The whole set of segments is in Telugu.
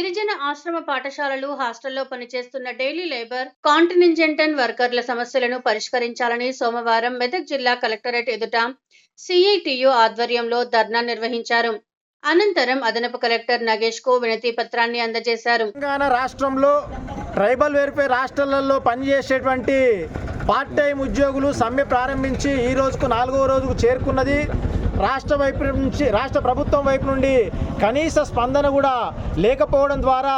గిరిజన ఆశ్రమ పాఠశాలలు హాస్టల్లో పనిచేస్తున్న డైలీ లేబర్ కాంటినింజెంటన్ వర్కర్ల సమస్యలను పరిష్కరించాలని సోమవారం మెదక్ జిల్లా కలెక్టరేట్ ఎదుట సిఐటియు ఆధ్వర్యంలో ధర్నా నిర్వహించారు. అనంతరం అదనపు కలెక్టర్ నగేష్కు వినతి పత్రాన్ని అందజేశారు. తెలంగాణ రాష్ట్రంలో ట్రైబల్ వెల్ఫేర్ రాష్ట్రాలలో పనిచేసేటువంటి పార్ట్ టైం ఉద్యోగులు సమ్మె ప్రారంభించి ఈ రోజుకు నాలుగవ రోజుకు చేరుకున్నది రాష్ట్ర వైపు నుంచి రాష్ట్ర ప్రభుత్వం వైపు నుండి కనీస స్పందన కూడా లేకపోవడం ద్వారా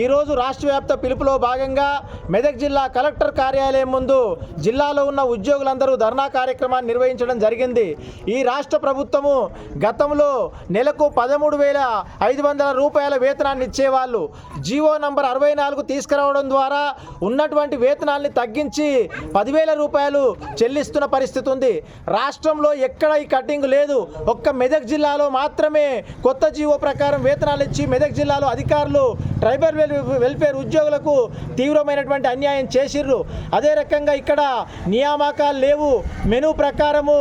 ఈరోజు రాష్ట్ర వ్యాప్త పిలుపులో భాగంగా మెదక్ జిల్లా కలెక్టర్ కార్యాలయం ముందు జిల్లాలో ఉన్న ఉద్యోగులందరూ ధర్నా కార్యక్రమాన్ని నిర్వహించడం జరిగింది. ఈ రాష్ట్ర ప్రభుత్వము గతంలో నెలకు పదమూడు వేల ఐదు వందల రూపాయల వేతనాన్ని ఇచ్చేవాళ్ళు. జీవో నంబర్ అరవై నాలుగు తీసుకురావడం ద్వారా ఉన్నటువంటి వేతనాల్ని తగ్గించి పదివేల రూపాయలు చెల్లిస్తున్న పరిస్థితి ఉంది. రాష్ట్రంలో ఎక్కడ ఈ కటింగ్ లేదు. ఒక్క మెదక్ జిల్లాలో మాత్రమే కొత్త జీవో ప్రకారం వేతనాలు ఇచ్చి మెదక్ జిల్లాలో అధికారులు ట్రైబల్ వెల్ వెల్ఫేర్ ఉద్యోగులకు తీవ్రమైనటువంటి అన్యాయం చేసిర్రు. అదే రకంగా ఇక్కడ నియామకాలు లేవు. మెనూ ప్రకారము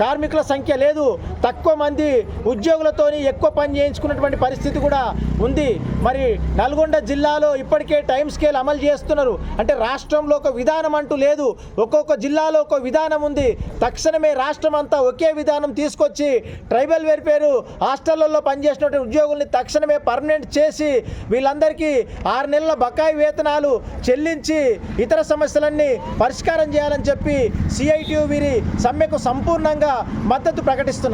కార్మికుల సంఖ్య లేదు. తక్కువ మంది ఉద్యోగులతోని ఎక్కువ పని చేయించుకున్నటువంటి పరిస్థితి కూడా ఉంది. మరి నల్గొండ జిల్లాలో ఇప్పటికే టైం స్కేల్ అమలు చేస్తున్నారు. అంటే రాష్ట్రంలో ఒక విధానం అంటూ లేదు. ఒక్కొక్క జిల్లాలో ఒక విధానం ఉంది. తక్షణమే రాష్ట్రం అంతా ఒకే విధానం తీసుకొచ్చి ట్రైబల్ వెల్ఫేర్ హాస్టళ్ళలో పనిచేసినటువంటి ఉద్యోగుల్ని తక్షణమే పర్మనెంట్ చేసి వీళ్ళందరికీ ఆరు నెలల బకాయి వేతనాలు చెల్లించి ఇతర సమస్యలన్నీ పరిష్కారం చేయాలని చెప్పి సిఐటియు వీరి సమ్మెకు సంపూర్ణంగా మద్దతు ప్రకటిస్తున్నది.